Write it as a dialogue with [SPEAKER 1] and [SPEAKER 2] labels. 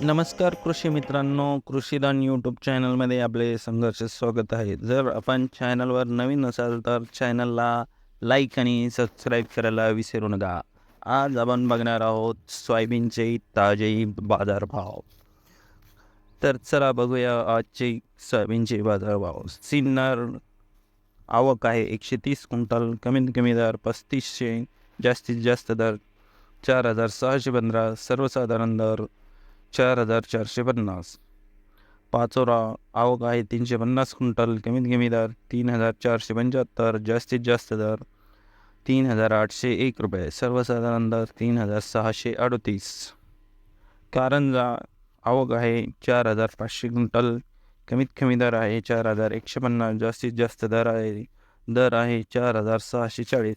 [SPEAKER 1] नमस्कार कृषी मित्रांनो कृषीदान यूट्यूब चॅनलमध्ये आपले संघर्ष स्वागत आहे. जर आपण चॅनलवर नवीन असाल तर चॅनलला लाईक आणि सबस्क्राईब करायला विसरू नका. आज आपण बघणार आहोत सोयाबीनचे ताजे बाजारभाव. तर चला बघूया आजचे सोयाबीनचे बाजारभाव. सिन्नर आवक आहे एकशे तीस क्विंटल कमीत कमी दर पस्तीसशे जास्तीत जास्त दर चार हजार सहाशे पंधरा सर्वसाधारण दर चार हजार चारशे पन्नास. पाचोरा आवक आहे तीनशे पन्नास क्विंटल कमीत कमी दर तीन हजार चारशे पंच्याहत्तर जास्तीत जास्त दर तीन हजार आठशे एक रुपये सर्वसाधारण दर तीन हजार सहाशे अडतीस. कारंजा आवक आहे चार हजार पाचशे क्विंटल कमीत कमी दर आहे चार हजार एकशे पन्नास जास्तीत जास्त दर आहे दर आहे चार हजार सहाशे चाळीस.